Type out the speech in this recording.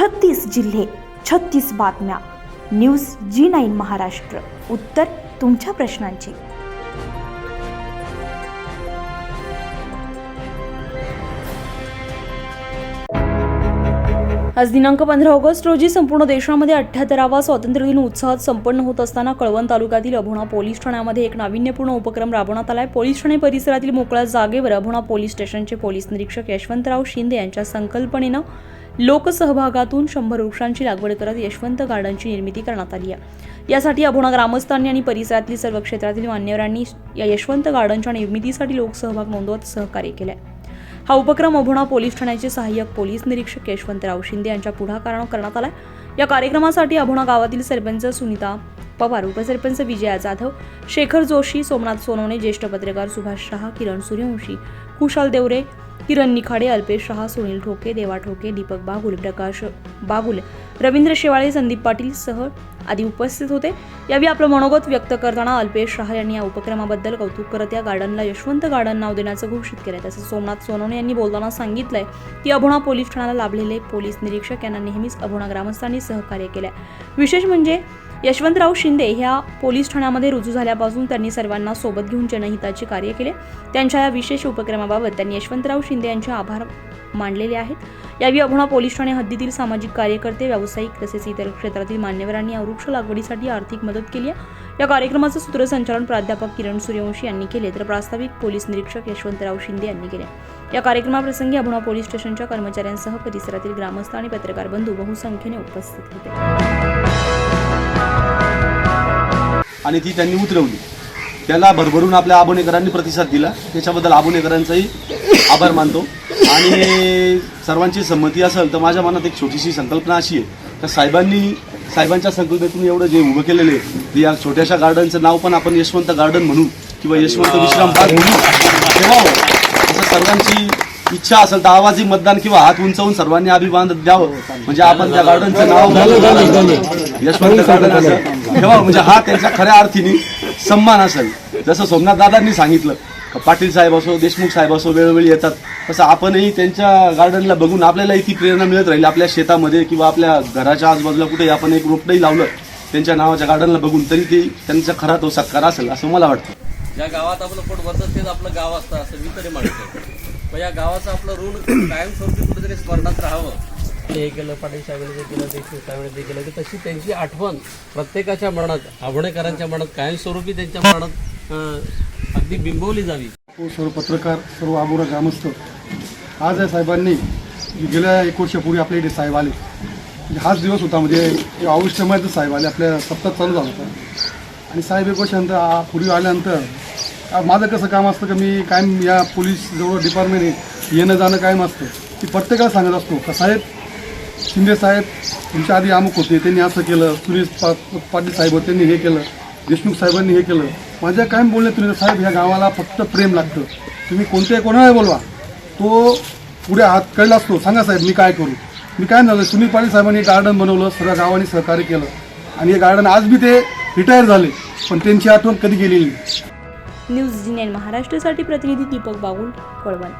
छत्तीस जिल्हे छत्तीस बातम्या. न्यूज जी नाईन महाराष्ट्र. उत्तर तुमच्या प्रश्नांची. आज दिनांक पंधरा ऑगस्ट रोजी संपूर्ण देशामध्ये अठ्ठ्याहत्तरावा स्वातंत्र्य दिन उत्साहात संपन्न होत असताना कळवण तालुक्यातील अभोणा पोलीस ठाण्यामध्ये एक नाविन्यपूर्ण उपक्रम राबवण्यात आलाय. पोलीस ठाणे परिसरातील मोकळ्या जागेवर अभोणा पोलीस स्टेशनचे पोलीस निरीक्षक यशवंतराव शिंदे यांच्या संकल्पनेनं लोकसहभागातून शंभर वृक्षांची लागवड करत यशवंत गार्डनची निर्मिती करण्यात आली आहे. यासाठी अभोणा ग्रामस्थांनी आणि परिसरातील सर्व क्षेत्रातील मान्यवरांनी या यशवंत गार्डनच्या निर्मितीसाठी लोकसहभाग नोंदवत सहकार्य केले हा उपक्रम अभोणा पोलीस ठाण्याचे सहाय्यक पोलीस निरीक्षक यशवंतराव शिंदे यांच्या पुढाकारानं करण्यात आलाय. या कार्यक्रमासाठी अभोणा गावातील सरपंच सुनीता पवार उपसरपंच विजया जाधव शेखर जोशी सोमनाथ सोनवणे ज्येष्ठ पत्रकार सुभाष शहा किरण सूर्यवंशी कुशाल देवरे किरण निखाडे अल्पेश शहा सुनील ठोके देवा ठोके दीपक बागुल प्रकाश बागुल रवींद्र शेवाळे संदीप पाटील सह आदी उपस्थित होते. यावेळी आपलं मनोगत व्यक्त करताना अल्पेश शहा यांनी या उपक्रमाबद्दल कौतुक करत या गार्डनला यशवंत गार्डन नाव देण्याचं घोषित केलं तसंच सोमनाथ सोनवणे यांनी बोलताना सांगितलंय की अभोणा पोलीस ठाण्याला लाभलेले पोलीस निरीक्षक यांना नेहमीच अभोणा ग्रामस्थांनी सहकार्य केलंय. विशेष म्हणजे यशवंतराव शिंदे ह्या पोलीस ठाण्यामध्ये रुजू झाल्यापासून त्यांनी सर्वांना सोबत घेऊन जनहिताचे कार्य केले. त्यांच्या या विशेष उपक्रमाबाबत त्यांनी यशवंतराव शिंदे यांचे आभार मानलेले आहेत. यावेळी अभुणा पोलीस ठाणे हद्दीतील सामाजिक कार्यकर्ते व्यावसायिक तसेच इतर क्षेत्रातील मान्यवरांनी या वृक्ष लागवडीसाठी आर्थिक मदत केली आहे. या कार्यक्रमाचं सूत्रसंचालन प्राध्यापक किरण सूर्यवंशी यांनी केले तर प्रास्ताविक पोलीस निरीक्षक यशवंतराव शिंदे यांनी केले. या कार्यक्रमाप्रसंगी अभुणा पोलीस स्टेशनच्या कर्मचाऱ्यांसह परिसरातील ग्रामस्थ आणि पत्रकार बंधू बहुसंख्येने उपस्थित होते. आणि ती त्यांनी उतरवली. त्याला भरभरून आपल्या आबोणेकरांनी प्रतिसाद दिला. त्याच्याबद्दल आबोणेकरांचाही आभार मानतो. आणि सर्वांची संमती असेल तर माझ्या मनात एक छोटीशी संकल्पना अशी आहे तर साहेबांनी साहेबांच्या संकल्पनेतून एवढं जे उभं केलेलं आहे या छोट्याशा गार्डनचं नाव पण आपण यशवंत गार्डन म्हणू किंवा यशवंत विश्राम पार्क म्हणू. ठेवावं सर्वांची इच्छा असेल तर आवाजी मतदान किंवा हात उंचावून सर्वांनी अभिवादन द्यावं. म्हणजे आपण त्या गार्डनचं नाव यशवंत गार्डन असं. ठेवावं म्हणजे हा त्यांच्या खऱ्या अर्थीने सन्मान असेल. जसं सोमनाथ दादांनी सांगितलं का पाटील साहेब असो देशमुख साहेब असो वेळोवेळी येतात. तसं आपणही त्यांच्या गार्डनला बघून आपल्यालाही ती प्रेरणा मिळत राहील. आपल्या शेतामध्ये किंवा आपल्या घराच्या आजूबाजूला कुठेही आपण एक रोपटंही लावलं त्यांच्या नावाच्या गार्डनला बघून तरी ते त्यांचा खरा तो सत्कार असेल असं मला वाटतं. ज्या गावात आपलं पोट भरतं तेच आपलं गाव असतं असं मी तरी मानतो मग या गावाचं आपलं ऋण कायमस्वरूपी कुठेतरी स्मरणात राहावं. हे केलं पाटील साहेबांनी जे केलं साहेबांनी ते केलं की तशी त्यांची आठवण प्रत्येकाच्या मनात आभणेकरांच्या मनात कायमस्वरूपी त्यांच्या मनात अगदी बिंबवली जावी. हो सर्व पत्रकार सर्व आबोरा ग्रामस्थ. आज या साहेबांनी गेल्या एक वर्षापूर्वी आपल्या इथे साहेब आले. म्हणजे हाच दिवस होता म्हणजे महिन्यात साहेब आले आपल्या सप्ताह चालू झाला होता. आणि साहेब एक वर्षानंतर आ- पूर्वी आल्यानंतर आ- माझं कसं काम असतं की मी कायम या पोलीस जवळ डिपार्टमेंट आहे येणं जाणं कायम असतं. की प्रत्येकाला सांगत असतो का साहेब शिंदे साहेब तुमच्या आधी अमुक होते त्यांनी असं केलं सुरेश पा पाटील साहेब होते त्यांनी हे केलं देशमुख साहेबांनी हे केलं. माझ्या कायम बोलण्यात तुम्ही साहेब ह्या गावाला फक्त प्रेम लागतं. तुम्ही कोणत्याही कोणाला बोलवा. तो पुढे हात कळला असतो सांगा साहेब मी काय करू? मी काय झालं सुनील पाटील साहेबांनी गार्डन बनवलं सगळ्या गावांनी सहकार्य केलं. आणि हे गार्डन आज बी ते रिटायर झाले पण त्यांची आठवण कधी गेलेली नाही. न्यूज जी महाराष्ट्रासाठी प्रतिनिधी दीपक बागुल कळवण.